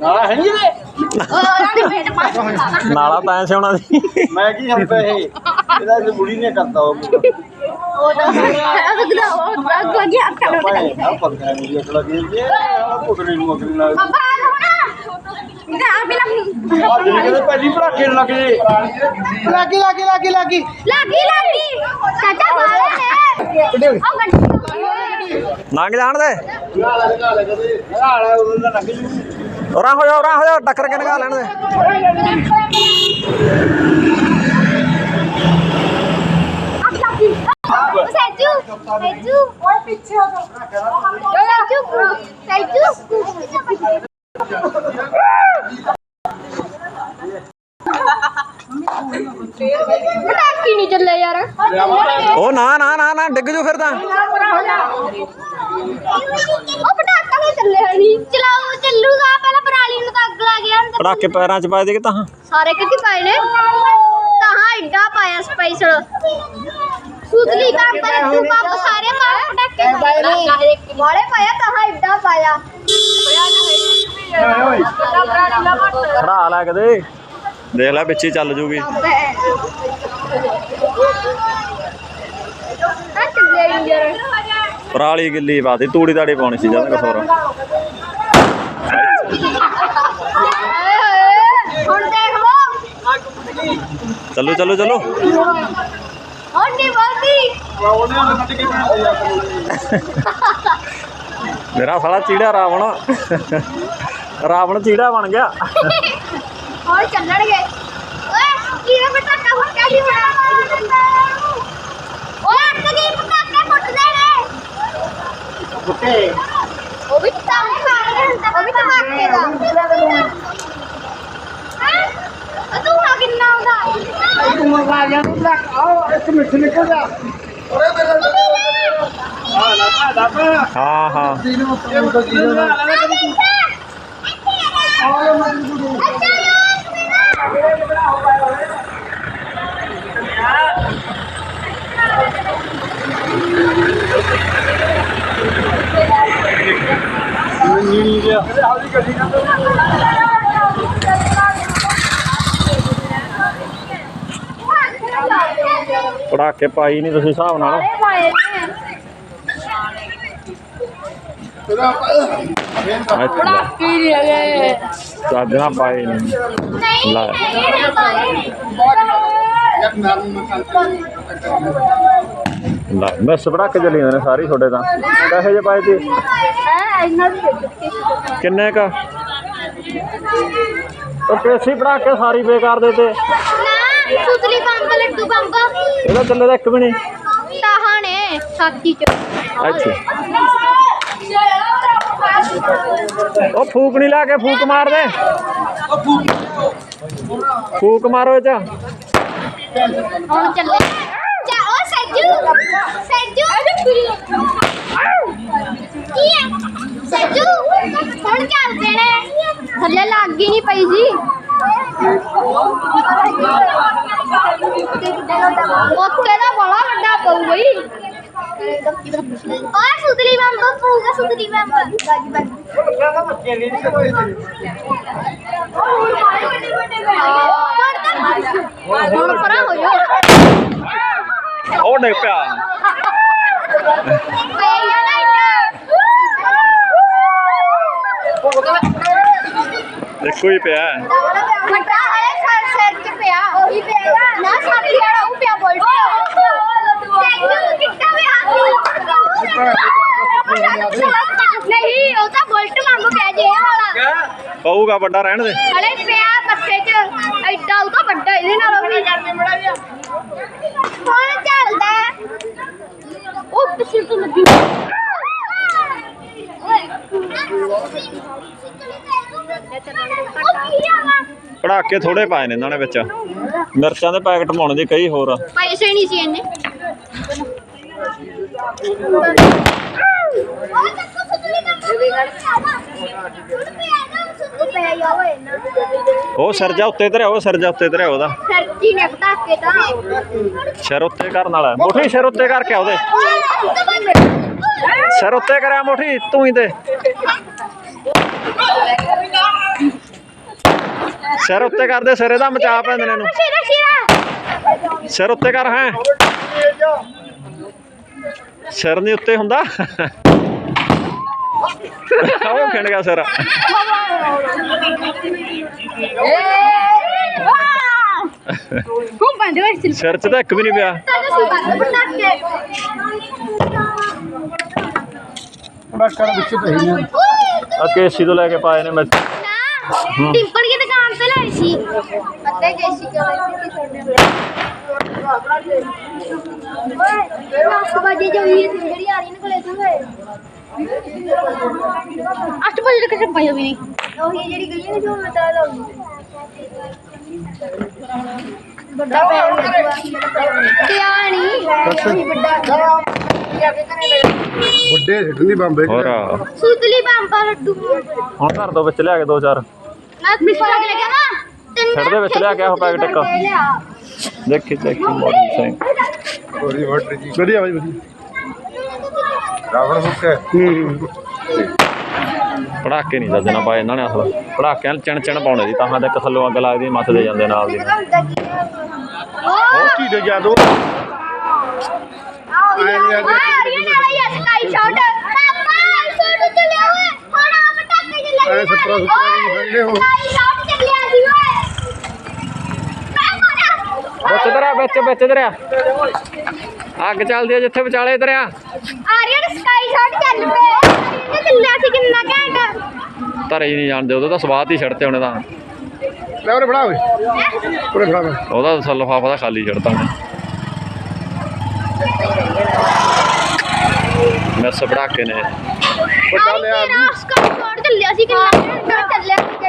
ਨਾਲਾ ਹੈ ਨਹੀਂ ਨਾਲਾ ਤਾਂ ਐ ਸਿਉਣਾ ਸੀ। ਮੈਂ ਕੀ ਹੰਪਾ ਇਹ ਇਹਦਾ ਇਸ ਬੁੜੀ ਨੇ ਕਰਤਾ ਉਹ ਨਾ ਪੱਕਾ ਨਹੀਂ ਅਸਲਾ ਕੀ ਜੇ ਪੁੱਤਰੀ ਨੂੰ ਅਗਲੀ ਨਾਲ ਆ ਜਿਹੜੇ ਕਹਿੰਦੇ ਪਹਿਲੀ ਪੜਾਕੇ ਲੱਗ ਜੇ ਲਾਗੀ ਲਾਗੀ ਲਾਗੀ ਲਾਗੀ। ਲੰਘ ਜਾਣ ਦੇ। ਲੱਗ ਉਰਾਂ ਹੋ ਜਾ ਉਰਾਂ ਹੋ ਜਾ ਟੱਕਰ ਕੇ ਨਗਾ ਲੈਣ ਦੇ ਸੈਜੂ ਸੈਜੂ ਓਏ ਪਿੱਛੇ ਹੋ ਸੈਜੂ ਸੈਜੂ ਪਟਾਕੀ ਨਹੀਂ ਚੱਲੇ ਯਾਰ। ਉਹ ਨਾ ਨਾ ਨਾ ਨਾ ਡਿੱਗ ਜੂ ਫਿਰ ਤਾਂ। ਉਹ ਪਟਾਕਾ ਨਹੀਂ ਚੱਲੇ ਨਹੀਂ। ਚਲਾਓ ਚੱਲੂਗਾ। ਪਹਿਲਾਂ ਪਰਾਲੀ ਨੂੰ ਤਾਂ ਅੱਗ ਲੱਗ ਗਿਆ ਅੰਦਰ ਪੜਾਕੇ ਪੈਰਾਂ 'ਚ ਪਾਏ ਦੇ ਕਿ ਤਾਂ। ਸਾਰੇ ਕਿੱਥੇ ਪਾਏ ਨੇ? ਕਹਾਂ ਐਡਾ ਪਾਇਆ ਸਪੈਸ਼ਲ ਸੁਤਲੀ ਕੰਮ ਪਰ ਤੂੰ ਕੰਮ ਸਾਰੇ ਮਾਰ ਪਟਾਕੇ ਵਾਲੇ ਪਾਇਆ ਕਹਾਂ ਐਡਾ ਪਾਇਆ। ਖੜਾ ਲੈ ਕਦੇ? ਦੇਖ ਲੈ ਵਿੱਚ ਹੀ ਚੱਲ ਜੂਗੀ। ਆ। ਪਰਾਲੀ ਗਿੱਲੀ ਬਾਤੀ ਤੂੜੀ ਤਾੜੀ ਪਾਉਣੀ ਸੀ ਜਦ ਕਸੋਰ ਚੱਲੋ ਚੱਲੋ ਚੱਲੋ। ਕੇ ਬਣਾਇਆ ਮੇਰਾ ਸਾਲਾ ਚੀੜਾ ਰਾਵਣ। ਰਾਵਣ ਚੀੜਾ ਬਣ ਗਿਆ। ਹੁਣ ਚੱਲਣਗੇ ਓਏ ਕੀੜਾ ਪਟਾਕਾ ਹੁਣ ਕਾਹਦੀ ਬਣਾ ਓਏ ਅੱਗ ਦੀ ਪਟਾਕੇ ਫੁੱਟਦੇ ਨੇ। ਕੁੱਤੇ ਉਹ ਵੀ ਤਾਂ ਉਹ ਵੀ ਧਮਾਕੇ ਦਾ। ਹੈਂ? ਤੂੰ ਨਾ ਕਿੰਨਾ ਆਉਂਦਾ ਤੂੰ ਮਰਵਾ ਜਾ ਤੂੰ ਲੱਕ ਆਓ ਇੱਕ ਮਿੰਟ ਨਿਕਲ ਜਾ ਓਰੇ ਮੇਰੇ ਆ ਨਾ ਦਾ ਹਾਂ। ਹਾਂ ਮਤਲਬ ਤਾਂ ਜੀ। ਆਓ ਮੈਂ ਨਹੀਂ ਨਾ ਪੜਾਕੇ ਪਾਈ ਨਹੀਂ ਤੁਸੀਂ ਹਿਸਾਬ ਨਾਲ। ਅੱਛਾ ਚੱਜ ਨਾਲ ਪਾਏ ਨਹੀਂ ਨਹੀਂ ਲੈ। ਯਾਰ ਨਰਮ ਮਕਾਨ ਲੈ ਮਿਸ ਪੜਾਕੇ ਚੱਲੀ ਜਾਂਦੇ ਨੇ ਸਾਰੀ ਤੁਹਾਡੇ ਤਾਂ। ਕਹੇ ਜੇ ਪਾਏ ਤੇ ਹੈ ਇਹਨਾਂ ਦੀ ਕਿੰਨੇ ਕ? ਉਹ ਕੇਸੀ ਪੜਾਕੇ ਸਾਰੀ ਬੇਕਾਰ ਦੇ ਤੇ। ਨਾ ਸੁਤਲੀ ਬੰਬ ਲੱਡੂ ਬੰਬ ਇਹਦਾ ਚੱਲੇ ਤਾਂ ਇੱਕ ਵੀ ਨਹੀਂ। ਤਾਹਾਂ ਨੇ ਸਾਥੀ ਚ ਅੱਛਾ। ਉਹ ਫੂਕ ਨਹੀਂ ਲਾ ਕੇ ਫੂਕ ਮਾਰ ਦੇ। ਫੂਕ ਮਾਰੋ ਇਹ ਚ। ਹੁਣ ਚੱਲੇ। ਸੱਜੂ ਸੱਜੂ ਕੀ ਹੈ ਸੱਜੂ ਹੁਣ ਚੱਲਦੇ ਨੇ ਥੱਲੇ ਲੱਗ ਹੀ ਨਹੀਂ ਪਈ ਜੀ ਉੱਤੇ ਦਾ ਬੜਾ ਵੱਡਾ ਪਊ ਬਈ ਓਏ ਸੁਤਰੀ ਬੰਬ ਪਊਗਾ ਸੁਤਰੀ ਬੰਬ ਬਾਜੀ ਬਾਜੀ ਹੁਣ ਪਰਾਂ ਹੋ ਜਾ ਉਹ ਡਿੱਗ ਪਿਆ। ਇੱਕੋ ਹੀ ਪਿਆ ਵੱਡਾ ਹੈ। ਸਰ ਸਿਰ ਚ ਪਿਆ ਉਹੀ ਪਿਆ ਨਾ ਸਾਥੀ ਵਾਲਾ ਉਹ ਪਿਆ ਬੋਲ ਕਿੱਟਾ ਵੀ ਨਹੀਂ ਉਹ ਤਾਂ ਬੁਲਟ ਵਾਂਗੂ ਪਿਆ ਜੇ ਵਾਲਾ। ਪਊਗਾ ਵੱਡਾ ਰਹਿਣ ਦੇ। ਹਲੇ ਪਿਆ ਮੱਥੇ 'ਚ ਐਡਾ ਉਹ ਤਾਂ ਵੱਡਾ ਇਹਦੇ ਨਾਲ ਵੀ। ਹੁਣ ਚੱਲਦਾ। ਉਹ ਪਿੱਛੇ ਤੋਂ ਲੱਗੀ। ਪੜਾਕੇ ਥੋੜੇ ਪਾਏ ਨੇ ਇਹਨਾਂ ਨੇ ਵਿੱਚ। ਮਿਰਚਾਂ ਦੇ ਪੈਕਟ ਪਾਉਣੇ ਦੇ ਕਈ ਹੋਰ ਆ। ਪੈਸੇ ਨਹੀਂ ਸੀ ਇਹਨੇ ਉਹ ਤਾਂ ਕੁਛ ਨਹੀਂ ਕਰਦਾ ਪੈ ਜਾ ਓਏ ਨਾ ਉਹ ਸਰਜਾ ਉੱਤੇ ਧਰਿਆ ਉਹ ਸਰਜਾ ਉੱਤੇ ਧਰਿਆ ਉਹਦਾ। ਸਰਜੀ ਨੇ ਪਟਾਕੇ ਤਾਂ ਸਿਰ ਉੱਤੇ ਕਰਨ ਵਾਲਾ ਮੁੱਠੀ ਸਿਰ ਉੱਤੇ ਕਰਕੇ ਉਹਦੇ। ਸਿਰ ਉੱਤੇ ਕਰਿਆ ਮੁੱਠੀ ਤੂੰ ਹੀ ਤੇ। ਸਿਰ ਉੱਤੇ ਕਰਦੇ ਸਿਰੇ ਦਾ ਮਚਾ ਪੈਂਦੇ ਨੇ ਇਹਨੂੰ। ਸਿਰ ਉੱਤੇ ਕਰ ਹੈ। ਸਿਰ ਨਹੀਂ ਉੱਤੇ ਹੁੰਦਾ। ਉਹ ਖਿੰਡ ਗਿਆ ਸਿਰ ਹੂੰ ਬੰਦੇ ਵਿੱਚ ਸਿਰ 'ਚ ਤਾਂ ਇੱਕ ਵੀ ਨਹੀਂ ਪਿਆ ਪਟਾਕਾ ਵਿੱਚ ਪਈ ਨੇ ਆ ਕੇਸੀ ਤੋਂ ਲੈ ਕੇ ਪਾਏ ਨੇ ਮੈਂ ਟਿੰਪਲ ਦੀ ਦੁਕਾਨ ਤੇ ਲਈ ਸੀ ਪਤਾ ਕੈਸੀ ਕਿਉਂ ਓਏ 10 ਵਜੇ ਜੋ ਇਹ ਜਿਹੜੀ ਆ ਰਹੀ ਨਿਕਲੇ ਤੂੰ 8 ਵਜੇ ਤੱਕ ਪਾਇਆ ਵੀ ਨਹੀਂ ਉਹੀ ਜਿਹੜੀ ਗਈ ਨੇ ਜੋ ਮਤਾ ਲਾਉਂਦੀ ਵੱਡਾ ਪੈਰ ਕਿਆ ਨਹੀਂ ਉਹੀ ਵੱਡਾ ਵੱਡੇ ਸਿੱਟਣੀ ਬੰਬੇ ਹੋਰ। ਸੁਤਲੀ ਬੰਪਾ ਲੱਡੂ। ਹੁਣ ਘਰ ਤੋਂ ਵਿੱਚ ਲਿਆ ਕੇ ਦੋ ਚਾਰ। ਨਾ ਮਿਸਟਰ ਲੈ ਗਿਆ ਨਾ ਛੱਡ ਦੇ ਵਿੱਚ ਲਿਆ ਕੇ ਆਹ ਪੈਕਟ ਇੱਕ ਦੇਖੀ ਦੇਖੀ ਮੋਦੀ ਸਿੰਘ। ਹੋਰੀ ਵਾਟਰ ਜੀ। ਵਧੀਆ ਬਾਈ ਵਧੀਆ। ਰਾਵਣ ਹੁੱਕ ਹੂੰ। ਪੜਾਕੇ ਨਹੀਂ ਦੱਸਣਾ ਪਾਏ ਇਹਨਾਂ ਨੇ ਅਸਲ। ਪੜਾਕਿਆਂ ਨੂੰ ਚਣ ਚਣ ਪਾਉਣੇ ਦੀ ਤਾਂ ਹਾਂ ਤੇ ਇੱਕ ਥੱਲੋਂ ਅੱਗ ਲੱਗਦੀ ਮੱਥ ਦੇ ਜਾਂਦੇ ਨਾਲ ਦੀ। ਉਹ ਕੀ ਦੇ ਜਾਦੂ। ਹੋ ਵਿੱਚ ਧਰਿਆ ਵਿੱਚ ਵਿੱਚ ਧਰਿਆ। ਅੱਗ ਚੱਲਦੀ ਆ ਜਿੱਥੇ ਵਿਚਾਲੇ ਧਰਿਆ। ਆਰੀਅਨ ਸਕਾਈ ਸ਼ਾਟ ਚੱਲ ਪਏ। ਇਹ ਚੱਲਿਆ ਸੀ ਕਿੰਨਾ ਘੰਟਾ ਧਰੇ ਹੀ ਨਹੀਂ ਜਾਣਦੇ ਉਹਦਾ ਤਾਂ ਸਵਾਦ ਹੀ ਛੱਡਤੇ ਉਹਨੇ ਤਾਂ। ਲੈ ਉਹਨੇ ਫੜਾ ਓਏ ਉਹਨੇ ਫੜਾ। ਉਹਦਾ ਤਾਂ ਲਿਫਾਫਾ ਤਾਂ ਖਾਲੀ ਛੱਡਤਾ ਉਹਨੇ। ਨੇ। ਆਈ ਯਾਰ ਮੇਰਾ ਸਕਾਈ ਸ਼ਾਟ ਚੱਲਿਆ ਸੀ ਕਿੰਨਾ ਘੰਟਾ ਚੱਲਿਆ ਸੀ।